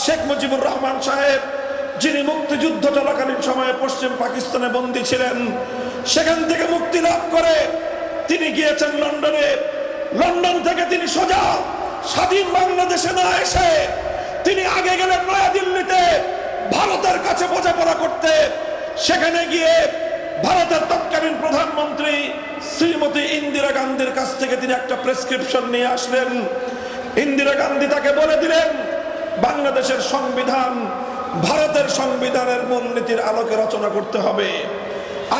শেখ মুজিবুর রহমান সাহেব, যিনি মুক্তিযুদ্ধ চলাকালীন সময়ে পশ্চিম পাকিস্তানে বন্দী ছিলেন, সেখান থেকে মুক্তি লাভ করে তিনি গিয়েছেন লন্ডনে। লন্ডন থেকে তিনি সোজা স্বাধীন বাংলাদেশে না এসে তিনি আগে গেলেন নয়াদিল্লিতে, ভারতের কাছে বোঝাপড়া করতে। সেখানে গিয়ে ভারতের তৎকালীন প্রধানমন্ত্রী শ্রীমতী ইন্দিরা গান্ধীর কাছ থেকে তিনি একটা প্রেসক্রিপশন নিয়ে আসলেন। ইন্দিরা গান্ধী তাকে বলে দিলেন বাংলাদেশের সংবিধান, ভারতের সংবিধানের মূলনীতির আলোকে রচনা করতে হবে।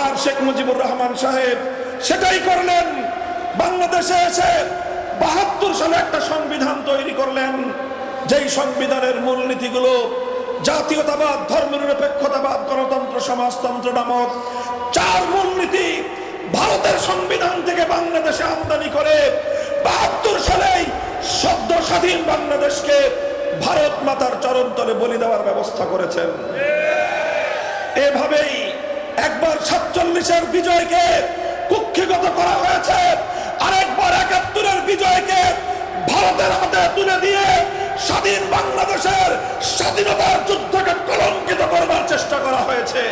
আর শেখ মুজিবুর রহমান সাহেব সেটাই করলেন। বাংলাদেশে এসে বাহাত্তর সালে একটা সংবিধান তৈরি করলেন। যেই সংবিধানের মূলনীতিগুলো জাতীয়তাবাদ, ধর্মনিরপেক্ষতাবাদ, গণতন্ত্র, সমাজতন্ত্র নামক চার মূলনীতি ভারতের সংবিধান থেকে বাংলাদেশে আমদানি করে বাহাত্তর সালেই সদ্য স্বাধীন বাংলাদেশকে ভারত মাতার চরণতলে বলি দেওয়ার ব্যবস্থা করেছেন। এভাবেই একবার সাতচল্লিশের বিজয়কে কুক্ষিগত করা হয়েছে, আরেকবার একাত্তরের বিজয়কে ভারতের হাতে তুলে দিয়ে স্বাধীন বাংলাদেশের স্বাধীনতার যুদ্ধকে কলঙ্কিত করবার চেষ্টা করা হয়েছে।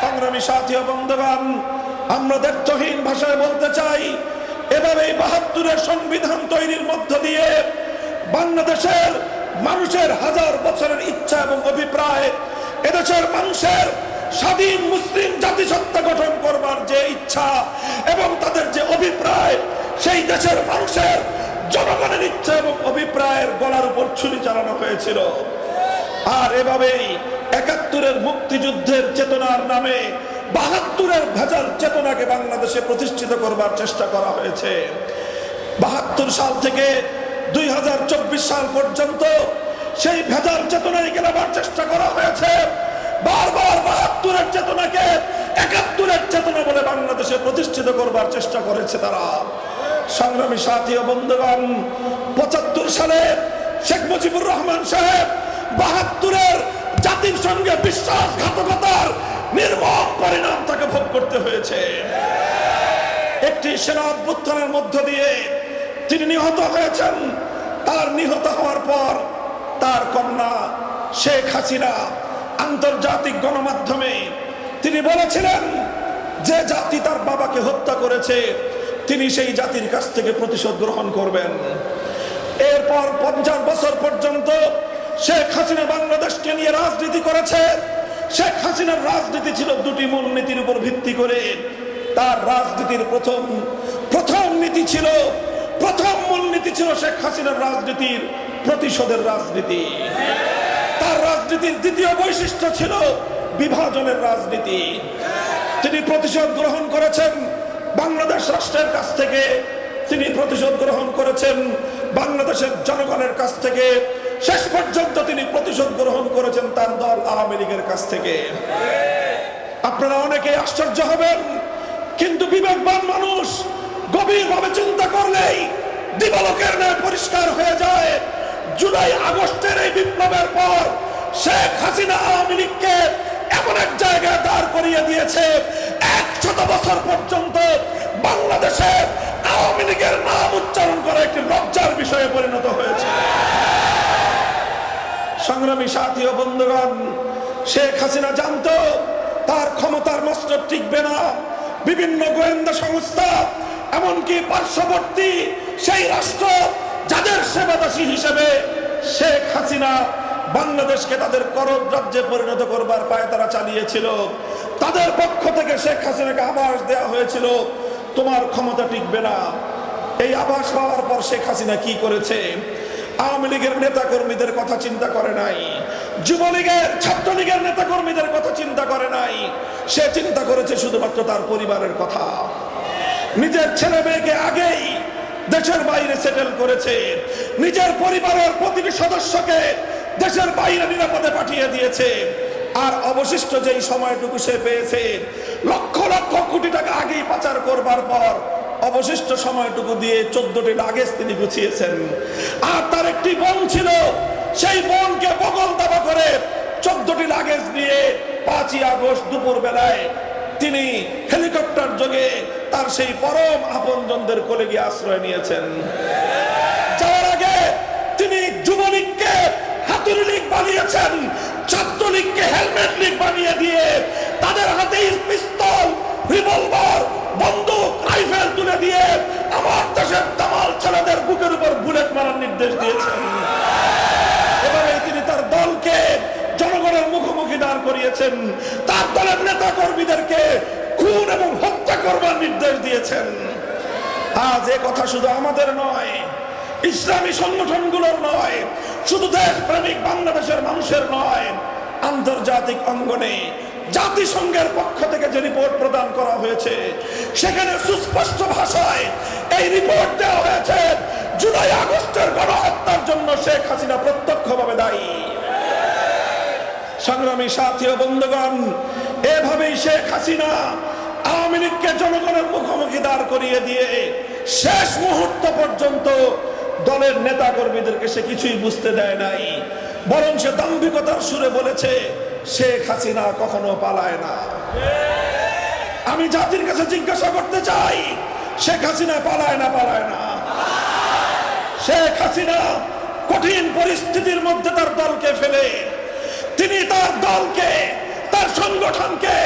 সংগ্রামী সাথী বন্ধুগণ, আমরা দ্ব্যর্থহীন ভাষায় বলতে চাই এভাবে বাহাত্তরের সংবিধান তৈরির মধ্য দিয়ে বাংলাদেশের মানুষের হাজার বছরের ইচ্ছা এবং অভিপ্রায়, এদেশের মানুষের স্বাধীন মুসলিম জাতিসত্তা গঠন করবার যে ইচ্ছা এবং তাদের যে অভিপ্রায়, সেই দেশের মানুষের জনগণের ইচ্ছা এবং অভিপ্রায়ের গলার উপর ছুরি চালানো হয়েছিল। আর এভাবেই একাত্তরের মুক্তিযুদ্ধের চেতনার নামে বাহাত্তরের ভেজাল চেতনাকে বাংলাদেশে প্রতিষ্ঠিত করবার চেষ্টা করা হয়েছে। বাহাত্তর সাল থেকে দুই হাজার চব্বিশ সাল পর্যন্ত সেই ভেজাল চেতনায় গেলাবার চেষ্টা করা হয়েছে। বারবার বাহাত্তরের চেতনাকে একাত্তরের চেতনা বলে বাংলাদেশে প্রতিষ্ঠিত করবার চেষ্টা করেছে তারা। সংগ্রামী সাথী ও বন্ধুগণ, পঁচাত্তর সালে শেখ মুজিবুর রহমান সাহেব বাহাত্তরের জাতির সঙ্গে বিশ্বাসঘাতকতার নির্মম পরিণাম তাকে ভোগ করতে হয়েছে। একটি সেনা অভ্যুত্থানের মধ্য দিয়ে তিনি নিহত হয়েছেন, তার নিহত হওয়ার পর তার কন্যা শেখ হাসিনা আন্তর্জাতিক গণমাধ্যমে তিনি বলেছিলেন, যে জাতি তার বাবাকে হত্যা করেছে, তিনি সেই জাতির কাছ থেকে প্রতিশোধ গ্রহণ করবেন। এরপর পঞ্চাশ বছর পর্যন্ত শেখ হাসিনা বাংলাদেশকে নিয়ে রাজনীতি করেছে। শেখ হাসিনার রাজনীতি ছিল দুটি মূল নীতির উপর ভিত্তি করে। তার রাজনীতির প্রথম প্রথম নীতি ছিল প্রথম মূলনীতি ছিল শেখ হাসিনার রাজনীতির প্রতিশোধের রাজনীতি। তার রাজনীতির দ্বিতীয় বৈশিষ্ট্য ছিল বিভাজনের রাজনীতি। তিনি প্রতিশোধ গ্রহণ করেছেন বাংলাদেশ রাষ্ট্রের কাছ থেকে। তিনি প্রতিশোধ গ্রহণ করেছেন বাংলাদেশের জনগণের কাছ থেকে। শেষ পর্যন্ত তিনি প্রতিশোধ গ্রহণ করেছেন তার দল আওয়ামী লীগের কাছ থেকে। আপনারা অনেকে আশ্চর্য হবেন, কিন্তু বিবেকবান মানুষ গভীরভাবে চিন্তা করলেই দিবালকের ন্যায় পরিষ্কার হয়ে যায়। জুলাই আগস্টের এই বিপ্লবের পর শেখ হাসিনা আওয়ামী লীগকে এমন এক জায়গায় দাঁড় করিয়ে দিয়েছে, এক একশত বছর পর্যন্ত বাংলাদেশে আওয়ামী লীগের নাম উচ্চারণ করা একটি লজ্জার বিষয়ে পরিণত হয়েছে। সংগ্রামী সাথী ও বন্ধুগণ, শেখ হাসিনা জানতো তার ক্ষমতার মস্তক টিকবে না। বিভিন্ন গোয়েন্দা সংস্থা এমনকি পার্শ্ববর্তী সেই রাষ্ট্র যাদের সেবাদাসী হিসেবে শেখ হাসিনা বাংলাদেশকে তাদের করদ রাজ্যে পরিণত করবার পায়ে তারা চালিয়েছিল, তাদের পক্ষ থেকে শেখ হাসিনাকে আবাস দেওয়া হয়েছিল। তোমার ক্ষমতা টিকবে না। এই আবাস পাওয়ার পর শেখ হাসিনা কি করেছে? আওয়ামী লীগের নেতা কর্মীদের কথা চিন্তা করে নাই। যুবলীগের, ছাত্রলীগের নেতা কর্মীদের কথা চিন্তা করে নাই। সে চিন্তা করেছে শুধুমাত্র তার পরিবারের কথা। নিজের ছেলে মেয়েকে আগেই দেশের বাইরে সেটেল করেছে। নিজের পরিবারের প্রতিটি সদস্যকে দেশের বাইরে নিরাপদে পাঠিয়ে দিয়েছে। আর অবশিষ্ট যেই সময়টুকু সে পেয়েছে, লক্ষ লক্ষ কোটি টাকা আগেই পাচার করবার পর অবশিষ্ট সময়টুকু দিয়ে চোদ্দটি লাগেজ তিনি গুছিয়েছেন। আর তার একটি বোন ছিল, সেই বোনকে বগল দাবা করে চোদ্দটি লাগেজ নিয়ে পাঁচই আগস্ট দুপুর বেলায় তিনি হেলিকপ্টার যোগে তার সেই পরম আপন জনদের কোলে গিয়ে আশ্রয় নিয়েছেন। যাওয়ার আগে তিনি যুবলীগকে হাতুড়ি বানিয়েছেন, ছাত্রলীগকে হেলমেট লিগ বানিয়ে দিয়ে তাদের হাতে পিস্তল, রিভলভার, বন্দুক, রাইফেল তুলে দিয়ে আমার দেশের তামাল ছেলেদের বুকের উপর বুলেট মারার নির্দেশ দিয়েছেন। এবারে তিনি তার দলকে দাঁড় করিয়েছেন। তার দলের নেতা কর্মীদেরকে খুন এবং হত্যা করবার নির্দেশ দিয়েছেন। আজ এ কথা শুধু আমাদের নয়, ইসলামী সংগঠনগুলোর নয়, শুধু দেশ প্রেমিক বাংলাদেশের মানুষের নয়, আন্তর্জাতিক অঙ্গনে জাতিসংঘের পক্ষ থেকে যে রিপোর্ট প্রদান করা হয়েছে, সেখানে সুস্পষ্ট ভাষায় এই রিপোর্ট দেওয়া হয়েছে, জুলাই আগস্টের গণহত্যার জন্য শেখ হাসিনা প্রত্যক্ষভাবে দায়ী সংগ্রামী সাথী ও বন্ধুগণ, এভাবেই শেখ হাসিনা আওয়ামী লীগকে জনগণের মুখোমুখি দাঁড় করিয়ে দিয়ে শেষ মুহূর্ত পর্যন্ত দলের নেতা কর্মীদেরকে সে কিছুই বুঝতে দেয় নাই। বরং সে দাম্ভিকতার সুরে বলেছে, শেখ হাসিনা কখনো পালায় না। আমি জাতির কাছে জিজ্ঞাসা করতে চাই, শেখ হাসিনা পালায় না পালায় না? শেখ হাসিনা কঠিন পরিস্থিতির মধ্যে তার দলকে ফেলে তিনি তার দলকে, তার সংগঠনকে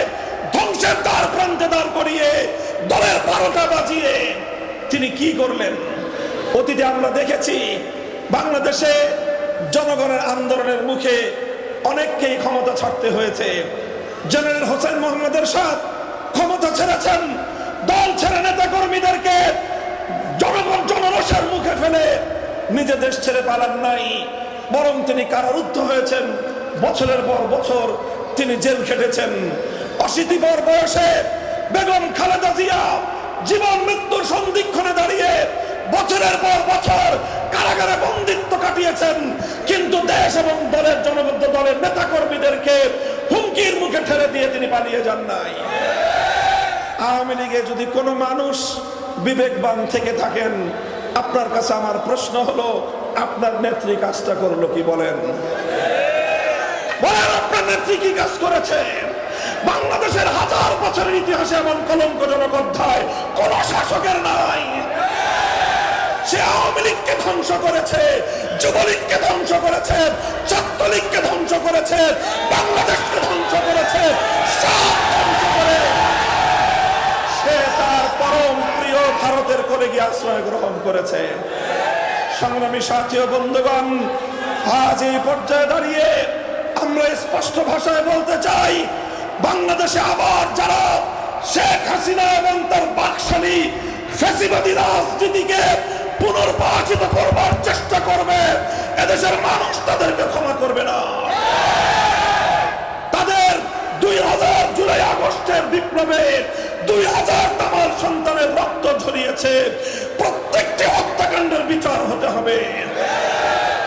ধ্বংসের দ্বার প্রান্তে দাঁড় করিয়ে, দলের বারোটা বাজিয়ে তিনি কি করলেন? অতীতে আমরা দেখেছি বাংলাদেশে জনগণের আন্দোলনের মুখে অনেককেই ক্ষমতা ছাড়তে হয়েছে। জেনারেল হোসেন মোহাম্মদের সাথ ক্ষমতা ছেড়েছেন, দল ছেড়ে নেতা কর্মীদেরকে জনগণ জনরসের মুখে ফেলে নিজে দেশ ছেড়ে পালান নাই, বরং তিনি কারারুদ্ধ হয়েছেন। বছরের পর বছর তিনি জেল খেটেছেন। অশীতি পর বয়সে বেগম খালেদা জিয়া জীবন মৃত্যুর সন্ধিক্ষণে দাঁড়িয়ে বছরের পর বছর কারাগারে বন্দিত্ব কাটিয়েছেন। কিন্তু দেশ এবং দলের জনবদ্ধ দলের নেতা কর্মীদেরকে হুমকির মুখে ঠেলে দিয়ে তিনি পালিয়ে যান নাই। আওয়ামী লীগে যদি কোনো মানুষ বিবেকবান থেকে থাকেন, আপনার কাছে আমার প্রশ্ন হলো, আপনার নেত্রী কাজটা করল কি বলেন? বলেন, আপনার নেত্রী কি কাজ করেছে বাংলাদেশের হাজার বছরের ইতিহাসে এমন কলঙ্কজনক অধ্যায় কোন শাসকের নাই। সে আওয়ামী লীগকে ধ্বংস করেছে, যুবলীগকে ধ্বংস করেছে, ছাত্রলীগকে ধ্বংস করেছে, বাংলাদেশকে ধ্বংস করেছে, সব ধ্বংস করে। সে তার পরম প্রিয় ভারতের কোলে গিয়ে আশ্রয় গ্রহণ করেছে। সংগ্রামী সাথী ও বন্ধুগণ, আজ এই পর্যায়ে দাঁড়িয়ে আমরা স্পষ্ট ভাষায় বলতে চাই, বাংলাদেশে আবার যারা শেখ হাসিনা এবং তার বাকশালী ফেসিবাদী রাজনীতিকে পুনর্বাচিত করবার চেষ্টা করবে, এদেশের মানুষ তাদেরকে ক্ষমা করবে না। তাদের দুই হাজার জুলাই আগস্টের বিপ্লবে দুই হাজার তামার সন্তানের রক্ত ঝরিয়েছে, প্রত্যেকটি হত্যাকাণ্ডের বিচার হতে হবে।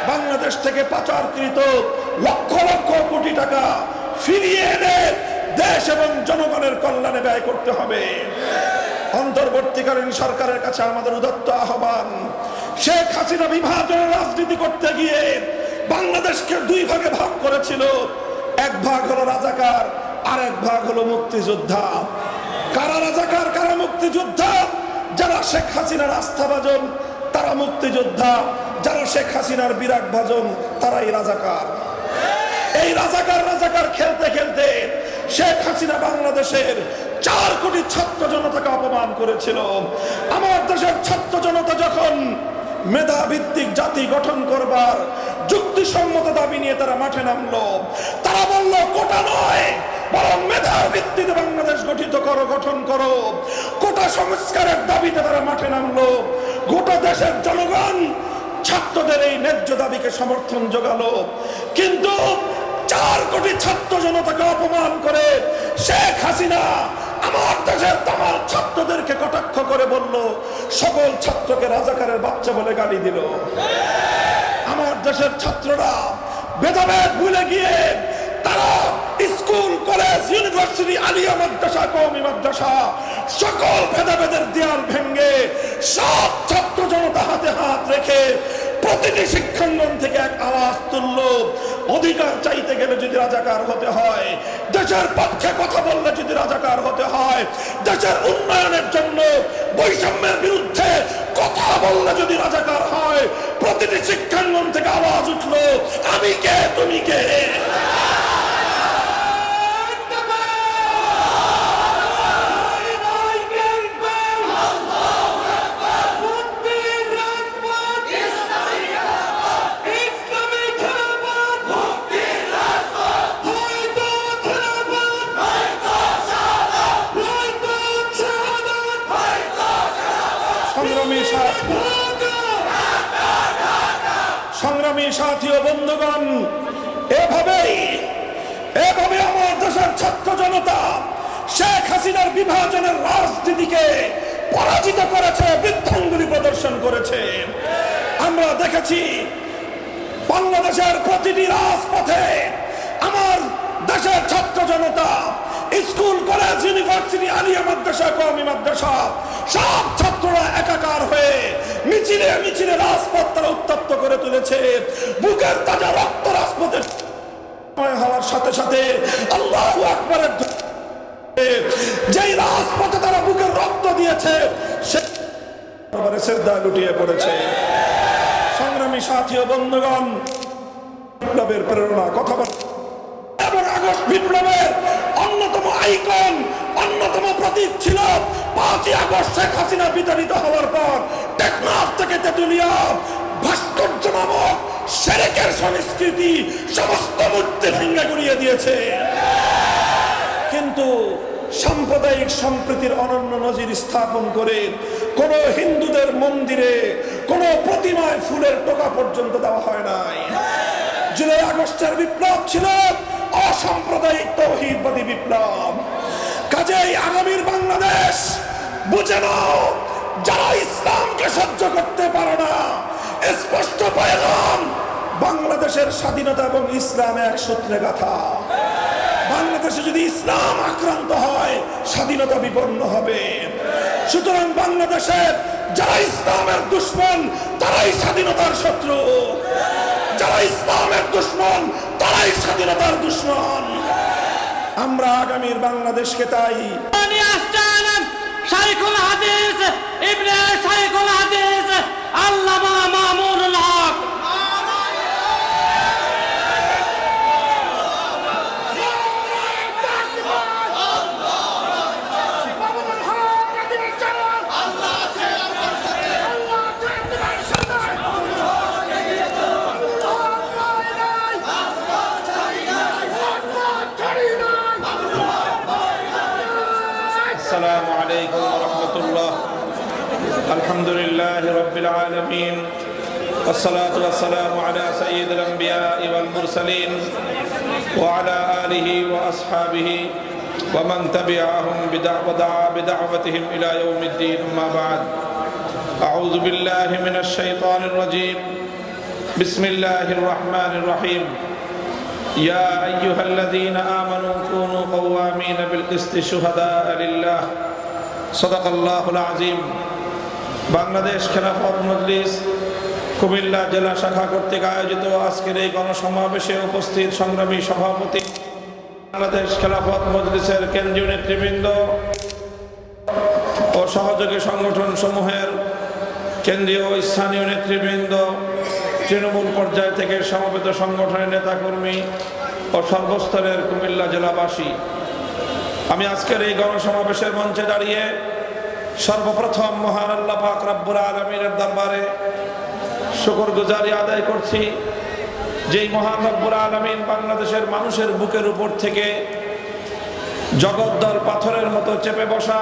বাংলাদেশ থেকে পাচারকৃত লক্ষ লক্ষ কোটি টাকা ফিরিয়ে এনে দেশ এবং জনগণের কল্যাণে ব্যয় করতে হবে। অন্তর্বর্তীকালীন সরকারের কাছে আমাদের উদত্ত আহ্বান, শেখ হাসিনা বিভাজনের রাজনীতি করতে গিয়ে বাংলাদেশকে দুই ভাগে ভাগ করেছিল। এক ভাগ হলো রাজাকার আর এক ভাগ হলো মুক্তিযোদ্ধা। কারা রাজাকার, কারা মুক্তিযোদ্ধা? যারা শেখ হাসিনার আস্থাভাজন তারা মুক্তিযোদ্ধা, যারা শেখ হাসিনার বিরাট ভাজন, তারাই রাজাকার। এই রাজাকার রাজাকার খেলতে খেলতে শেখ হাসিনা বাংলাদেশের চার কোটি ছাত্র জনতাকে অপমান করেছিল। আমার দেশের ছাত্র জনতা যখন মেধা ভিত্তিক জাতি গঠন করবার যুক্তিসম্মত দাবি নিয়ে তারা মাঠে নামলো, তারা বলল, কোটা নয়, বরং মেধার ভিত্তিতে বাংলাদেশ গঠিত করো, গঠন করো। কোটা সংস্কারের দাবিতে তারা মাঠে নামলো। গোটা দেশের জনগণ ছাত্রদের এই ন্যায্য দাবিকে সমর্থন যোগালো কিন্তু চার কোটি ছাত্র জনতাকে অপমান করে শেখ হাসিনা আমার দেশের তামার ছাত্রদেরকে কটাক্ষ করে বলল, সকল ছাত্রকে রাজাকারের বাচ্চা বলে গালি দিল। আমার দেশের ছাত্ররা ভেদাভেদ ভুলে গিয়ে তারা স্কুল, কলেজ, ইউনিভার্সিটি, আলিয়া মাদ্রাসা কৌমি মাদ্রাসা, সকল ভেদাভেদের দেয়াল ভেঙ্গে সব ছাত্র জনতা হাতে হাত রেখে প্রতিটি শিক্ষাঙ্গন থেকে এক আওয়াজ তুলল, অধিকার চাইতে গেলে যদি রাজাকার হতে হয়, দেশের পক্ষে কথা বললে যদি রাজাকার হতে হয়, দেশের উন্নয়নের জন্য বৈষম্যের বিরুদ্ধে কথা বললে যদি রাজাকার হয়, প্রতিটি শিক্ষাঙ্গন থেকে আওয়াজ উঠল, আমি কে, তুমি কে? রাজপথে আমার দেশের ছাত্র জনতা, স্কুল, কলেজ ইউনিভার্সিটি আলিয়া মাদ্রাসা, কওমি মাদ্রাসা, সব ছাত্ররা একাকার হয়ে মিছিলে মিছিলে রাজপথ তারা উত্তপ্ত করে তুলেছে। বুকের তাজা রক্ত রাজপথে সময় হওয়ার সাথে সাথে আল্লাহ আকবরের যেই রাজপথে তারা বুকের রক্ত দিয়েছে সে শ্রদ্ধা লুটিয়ে পড়েছে। সংগ্রামী সাথী ও বন্ধুগণ বিপ্লবের প্রেরণা, কথা বিপ্লবের অন্যতম আইকন, অন্যতম প্রতীক ছিল পাঁচই আগস্ট শেখ হাসিনা বিতাড়িত হওয়ার পর টেকনাফ থেকে তেতুলিয়া, ভাস্কর্য নামক সেরেকের সংস্কৃতি সমস্ত মূর্তি ভেঙে গুড়িয়ে দিয়েছে। কিন্তু সাম্প্রদায়িক সম্প্রীতির অনন্য নজির স্থাপন করে কোন হিন্দুদের মন্দিরে কোন প্রতিমায় ফুলের টোকা পর্যন্ত দেওয়া হয় নাই। জুলাই আগস্টের বিপ্লব ছিল অসাম্প্রদায়িক তৌহিদবাদী বিপ্লব। কাজেই আগামীর বাংলাদেশ, বুঝে নাও, যারা ইসলামকে সহ্য করতে পারে না, স্পষ্ট পয়গাম, বাংলাদেশের স্বাধীনতা এবং ইসলাম এক সূত্রে গাথা বাংলাদেশে যদি ইসলাম আক্রান্ত হয়, স্বাধীনতা বিপন্ন হবে। সুতরাং বাংলাদেশের যারা ইসলামের দুশ্মন, তারাই স্বাধীনতার শত্রু। যারা ইসলামের দুশ্মন, তারাই স্বাধীনতার দুশ্মন। আমরা আগামীর বাংলাদেশকে তাই শাইখুল হাদিস, ইবনে শাইখুল হাদিস, আল্লামা মামুনুল হক। لله رب العالمين. والصلاة والسلام على سيد الأنبياء والمرسلين وعلى آله وأصحابه ومن تبعهم بدع- ودعا بدعوتهم إلى يوم الدين. أما بعد. أعوذ بالله من الشيطان الرجيم. بسم الله الرحمن الرحيم. يا أيها الذين آمنوا كونوا قوامين بالقسط شهداء لله. صدق الله العظيم. বাংলাদেশ খেলাফত মজলিস কুমিল্লা জেলা শাখা কর্তৃক আয়োজিত আজকের এই গণসমাবেশে উপস্থিত সংগ্রামী সভাপতি বাংলাদেশ খেলাফত মজলিসের কেন্দ্রীয় নেতৃবৃন্দ ও সহযোগী সংগঠন সমূহের কেন্দ্রীয় স্থানীয় নেতৃবৃন্দ, তৃণমূল পর্যায় থেকে সমবেত সংগঠনের নেতাকর্মী ও সর্বস্তরের কুমিল্লা জেলাবাসী। আমি আজকের এই গণসমাবেশের মঞ্চে দাঁড়িয়ে সর্বপ্রথম মহান আল্লাহ পাক রব্বুল আলমীর দরবারে শুকর গুজারি আদায় করছি। যেই মহান রব্বুল আলমিন বাংলাদেশের মানুষের বুকের উপর থেকে জগদ্দল পাথরের মতো চেপে বসা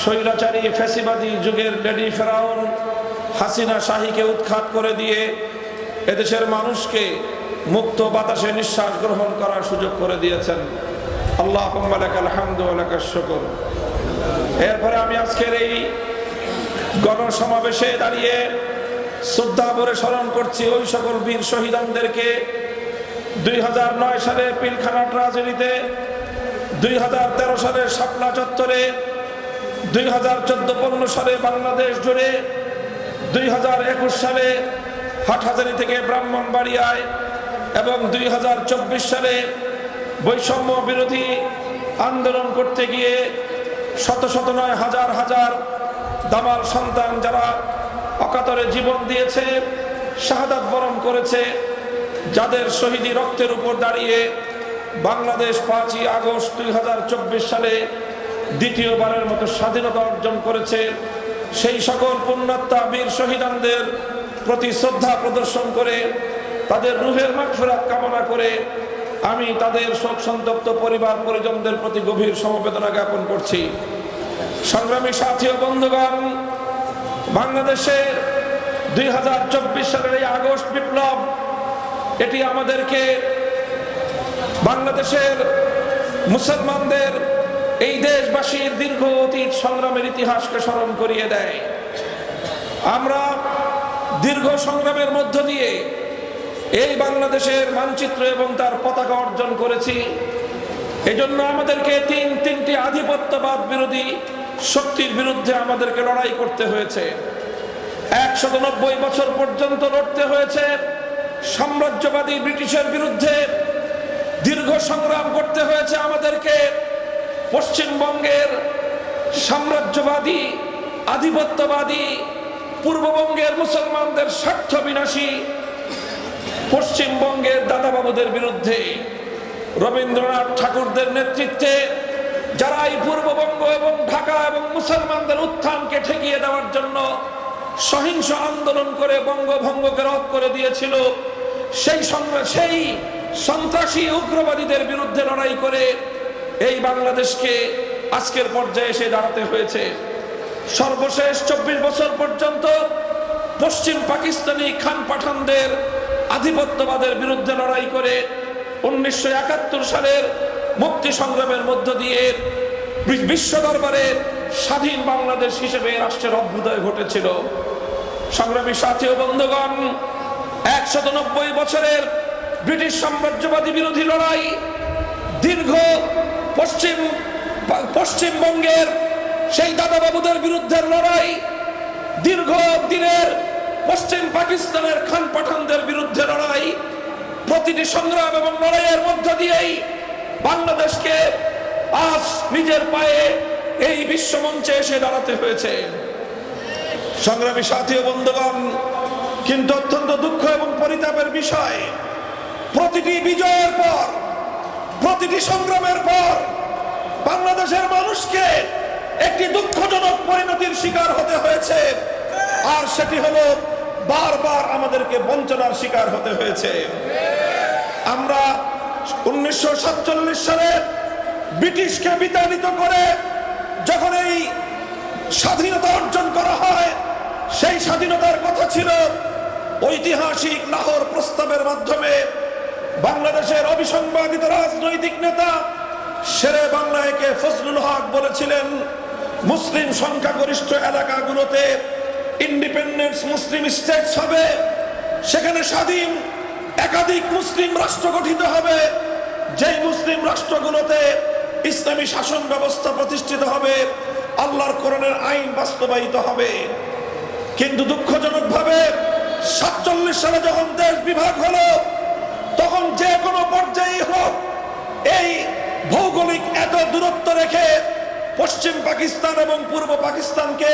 স্বৈরাচারী ফ্যাসিবাদী যুগের লেডি ফেরাউন হাসিনা শাহীকে উৎখাত করে দিয়ে এদেশের মানুষকে মুক্ত বাতাসে নিঃশ্বাস গ্রহণ করার সুযোগ করে দিয়েছেন। আল্লাহ আলহামদুলিল্লাহ শকর। এরপরে আমি আজকের এই গণসমাবেশে দাঁড়িয়ে শ্রদ্ধা ভরে স্মরণ করছি ওই সকল বীর শহীদানদেরকে। দুই হাজার নয় সালে পিলখানা ট্রাজেডিতে, দুই হাজার তেরো সালে শাপলা চত্বরে, দুই হাজার চোদ্দ পনেরো সালে বাংলাদেশ জুড়ে, দুই হাজার একুশ সালে হাটহাজারি থেকে ব্রাহ্মণবাড়িয়ায় এবং দুই হাজার চব্বিশ সালে বৈষম্য বিরোধী আন্দোলন করতে গিয়ে শত শত নয়, হাজার হাজার দামাল সন্তান যারা অকাতরে জীবন দিয়েছে, শাহাদাত বরণ করেছে, যাদের শহীদী রক্তের উপর দাঁড়িয়ে বাংলাদেশ পাঁচই আগস্ট দুই হাজার চব্বিশ সালে দ্বিতীয়বারের মতো স্বাধীনতা অর্জন করেছে, সেই সকল পুণ্যাত্মা বীর শহীদানদের প্রতি শ্রদ্ধা প্রদর্শন করে, তাদের রুহের মাগফিরাত কামনা করে আমি তাদের শোক সন্তপ্ত পরিবার পরিজনদের প্রতি গভীর সমবেদনা জ্ঞাপন করছি। সংগ্রামী সাথী ও বন্ধুগণ বাংলাদেশের দুই হাজার চব্বিশ সালের এই আগস্ট বিপ্লব, এটি আমাদেরকে বাংলাদেশের মুসলমানদের, এই দেশবাসীর দীর্ঘ অতীত সংগ্রামের ইতিহাসকে স্মরণ করিয়ে দেয়। আমরা দীর্ঘ সংগ্রামের মধ্য দিয়ে এই বাংলাদেশের মানচিত্র এবং তার পতাকা অর্জন করেছি। এজন্য আমাদেরকে তিন, তিনটি আধিপত্যবাদ বিরোধী শক্তির বিরুদ্ধে আমাদেরকে লড়াই করতে হয়েছে। একশত নব্বই বছর পর্যন্ত লড়তে হয়েছে সাম্রাজ্যবাদী ব্রিটিশের বিরুদ্ধে। দীর্ঘ সংগ্রাম করতে হয়েছে আমাদেরকে পশ্চিমবঙ্গের সাম্রাজ্যবাদী, আধিপত্যবাদী, পূর্ববঙ্গের মুসলমানদের স্বার্থ বিনাশী পশ্চিমবঙ্গের দাদাবাবুদের বিরুদ্ধে রবীন্দ্রনাথ ঠাকুরদের নেতৃত্বে যারা এই পূর্ববঙ্গ এবং ঢাকা এবং মুসলমানদের উত্থানকে ঠেকিয়ে দেওয়ার জন্য সহিংস আন্দোলন করে বঙ্গভঙ্গকে রদ করে দিয়েছিল, সেই সংগ্রাম সেই সন্ত্রাসী উগ্রবাদীদের বিরুদ্ধে লড়াই করে এই বাংলাদেশকে আজকের পর্যায়ে এসে দাঁড়াতে হয়েছে। সর্বশেষ চব্বিশ বছর পর্যন্ত পশ্চিম পাকিস্তানি খান পাঠানদের আধিপত্যবাদের বিরুদ্ধে লড়াই করে উনিশশো একাত্তর সালের মুক্তি সংগ্রামের মধ্য দিয়ে বিশ্ব দরবারে স্বাধীন বাংলাদেশ হিসেবে রাষ্ট্রের অভ্যুদয় ঘটেছিল। সংগ্রামী সাথী ও বন্ধুগণ, একশত বছরের ব্রিটিশ সাম্রাজ্যবাদী বিরোধী লড়াই দীর্ঘ পশ্চিম পশ্চিমবঙ্গের সেই দাদাবাবুদের বিরুদ্ধে লড়াই দীর্ঘ দিনের পশ্চিম পাকিস্তানের খান পাঠানদের প্রতিটি সংগ্রাম এবং লড়াইয়ের মধ্য দিয়েই বাংলাদেশকে আজ নিজের পায়ে এই বিশ্বমঞ্চে এসে দাঁড়াতে হয়েছে। সংগ্রামী সাথী বন্ধুগণ, কিন্তু অত্যন্ত দুঃখ এবং পরিতাপের বিষয়, প্রতিটি বিজয়ের পর, প্রতিটি সংগ্রামের পর বাংলাদেশের মানুষকে একটি দুঃখজনক পরিণতির শিকার হতে হয়েছে। আর সেটি হলো বারবার আমাদেরকে বঞ্চনার শিকার হতে হয়েছে। আমরা উনিশশো সাতচল্লিশ সালে ব্রিটিশকে বিতাড়িত করে যখন এই স্বাধীনতা অর্জন করা হয়, সেই স্বাধীনতার কথা ছিল ঐতিহাসিক লাহোর প্রস্তাবের মাধ্যমে বাংলাদেশের অবিসংবাদিত রাজনৈতিক নেতা শেরে বাংলাকে ফজলুল হক বলেছিলেন, মুসলিম সংখ্যাগরিষ্ঠ এলাকাগুলোতে ইন্ডিপেন্ডেন্স মুসলিম স্টেটস হবে, সেখানে স্বাধীন একাধিক মুসলিম রাষ্ট্র গঠিত হবে। যেই মুসলিম রাষ্ট্রগুলোতে ইসলামী শাসন ব্যবস্থা প্রতিষ্ঠিত হবে, আল্লাহর কোরআনের আইন বাস্তবায়িত হবে। কিন্তু দুঃখজনকভাবে সাতচল্লিশ সালে যখন দেশ বিভাগ হলো, তখন যে কোনো পর্যায়ে হোক এই ভৌগোলিক এত দূরত্ব রেখে পশ্চিম পাকিস্তান এবং পূর্ব পাকিস্তানকে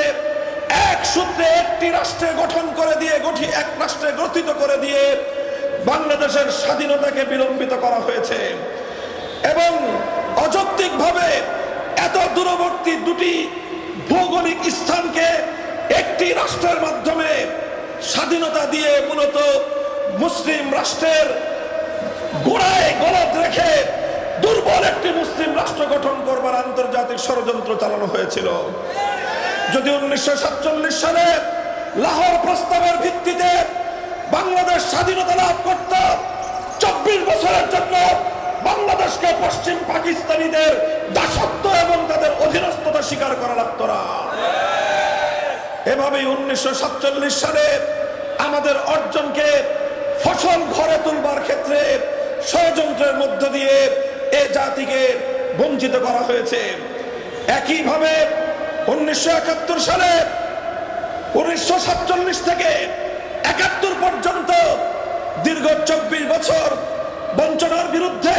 এক সূত্রে একটি রাষ্ট্রে গঠন করে দিয়ে গঠি এক রাষ্ট্রে গঠিত করে দিয়ে বাংলাদেশের স্বাধীনতাকে বিলম্বিত করা হয়েছে। এবং অযৌক্তিকভাবে এত দূরবর্তী দুটি ভৌগোলিক স্থানকে একটি রাষ্ট্রের মাধ্যমে স্বাধীনতা দিয়ে মূলত মুসলিম রাষ্ট্রের গোড়ায় গলদ রেখে দুর্বল একটি মুসলিম রাষ্ট্র গঠন করবার আন্তর্জাতিক ষড়যন্ত্র চালানো হয়েছিল। যদি উনিশশো সাতচল্লিশ সালে লাহোর প্রস্তাবের ভিত্তিতে বাংলাদেশ স্বাধীনতা লাভ করত চব্বিশ বছরের জন্য বাংলাদেশকে পশ্চিম পাকিস্তানিদের দাসত্ব এবং তাদের অধীনস্থতা স্বীকার করা লাগতো না। এভাবেই উনিশশো সালে আমাদের অর্জনকে ফসল ঘরে তুলবার ক্ষেত্রে ষড়যন্ত্রের মধ্য দিয়ে এ জাতিকে বঞ্চিত করা হয়েছে। একইভাবে উনিশশো একাত্তর সালে উনিশশো সাতচল্লিশ থেকে একাত্তর পর্যন্ত দীর্ঘ চব্বিশ বছর বঞ্চনার বিরুদ্ধে,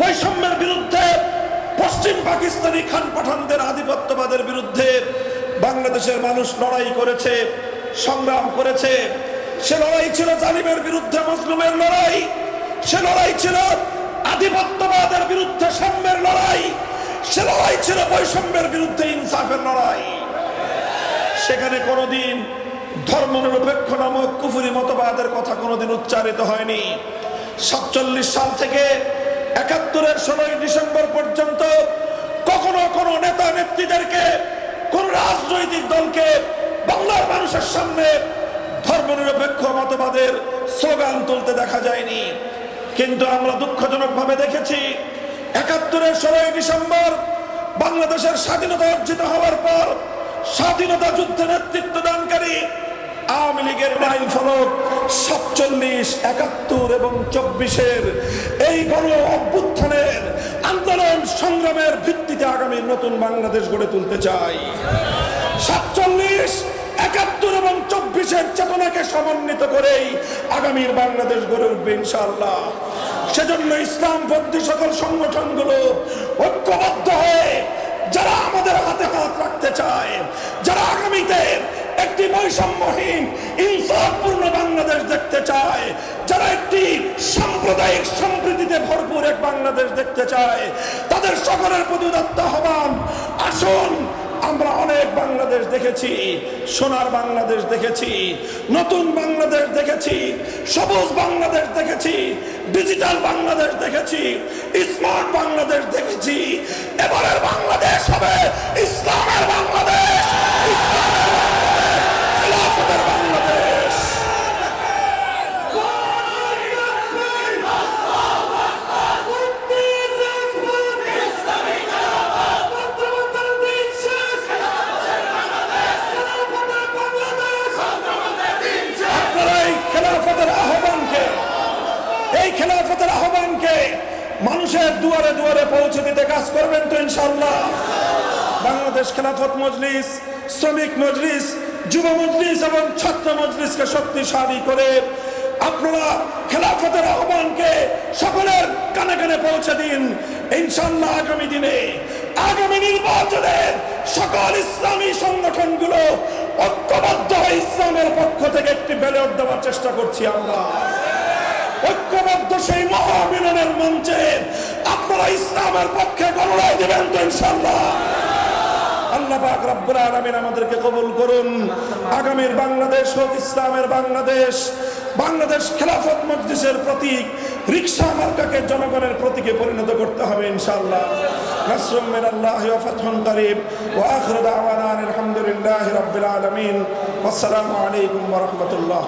বৈষম্যের বিরুদ্ধে, পশ্চিম পাকিস্তানি খান পাঠানদের আধিপত্যবাদের বিরুদ্ধে বাংলাদেশের মানুষ লড়াই করেছে, সংগ্রাম করেছে। সে লড়াই ছিল জালিমের বিরুদ্ধে মুসলিমের লড়াই। সে লড়াই ছিল আধিপত্যবাদের বিরুদ্ধে, সাম্যের লড়াই। সে লড়াই ছিল বৈষম্যের বিরুদ্ধে, ইনসাফের লড়াই। সেখানে কোনোদিন ধর্মনিরপেক্ষ নামক কুফুরি মতবাদের কথা কোনোদিন উচ্চারিত হয়নি। সাতচল্লিশ সাল থেকে একাত্তরের ষোলোই ডিসেম্বর পর্যন্ত কখনো কোনো নেতা নেত্রীদেরকে, কোন রাজনৈতিক দলকে বাংলার মানুষের সামনে ধর্মনিরপেক্ষ মতবাদের স্লোগান তুলতে দেখা যায়নি। কিন্তু আমরা দুঃখজনকভাবে দেখেছি, একাত্তরের ষোলোই ডিসেম্বর বাংলাদেশের স্বাধীনতা অর্জিত হওয়ার পর স্বাধীনতা যুদ্ধে নেতৃত্ব দানকারী আওয়ামী লীগের আইন ফলক সাতচল্লিশ, একাত্তর এবং চব্বিশের এই গণ অভ্যুত্থানের আন্দোলন সংগ্রামের ভিত্তিতে আগামী নতুন বাংলাদেশ গড়ে তুলতে চাই। সাতচল্লিশ, একাত্তর এবং চব্বিশের চেতনাকে সমন্বিত করেই আগামীর বাংলাদেশ গড়ে উঠবে ইনশাআল্লাহ। সেজন্য ইসলাম ইসলামপন্থী সকল সংগঠনগুলো ঐক্যবদ্ধ হয়ে যারা আমাদের হাতে হাত রাখতে চায়, যারা আগামীতে একটি বৈষম্যহীন ইনসাফপূর্ণ বাংলাদেশ দেখতে চায়। যারা একটি সাম্প্রদায়িক সম্প্রীতিতে ভরপুর এক বাংলাদেশ দেখতে চায় তাদের সকলের প্রতি উদাত্ত আহ্বান। আসুন আমরা অনেক বাংলাদেশ দেখেছি সোনার বাংলাদেশ দেখেছি নতুন বাংলাদেশ দেখেছি সবুজ বাংলাদেশ দেখেছি ডিজিটাল বাংলাদেশ দেখেছি স্মার্ট বাংলাদেশ দেখেছি। এবারের বাংলাদেশ হবে ইসলামের বাংলাদেশ। ইসলামের বাংলাদেশ, খিলাফতের আহ্বানকে মানুষের দুয়ারে দুয়ারে পৌঁছে দিতে কাজ করবেন তো ইনশাল্লাহ বাংলাদেশ খেলাফত মজলিস, শ্রমিক মজলিস যুব মজলিস এবং ছাত্র মজলিসকে শক্তিশালী করে আপনারা খেলাফতের আহ্বানকে সকলের কানে কানে পৌঁছে দিন। ইনশাল্লাহ আগামী দিনে, আগামী নির্বাচনে সকল ইসলামী সংগঠনগুলো ঐক্যবদ্ধ হয়ে ইসলামের পক্ষ থেকে একটি ব্যালট দেওয়ার চেষ্টা করছি আমরা। ঐক্যবদ্ধ সেই মহামিলনের মঞ্চে আপনারা ইসলামের পক্ষে গণনায় দেবেন তো ইনশাল্লাহ আল্লাহ পাক আলামিন আমাদেরকে কবুল করুন। আগামীর বাংলাদেশ হোক, ইসলামের বাংলাদেশ বাংলাদেশ খেলাফত মজলিসের প্রতীক, রিক্সা মার্কাকে জনগণের প্রতীকে পরিণত করতে হবে ইনশাআল্লাহ। নাসরুম মিনাল্লাহি ওয়া ফাতহুন করিব ওয়া আখিরু দাওয়ানা আলহামদুলিল্লাহি রাব্বিল আলামিন। ওয়াসসালামু আলাইকুম ওয়া রাহমাতুল্লাহ।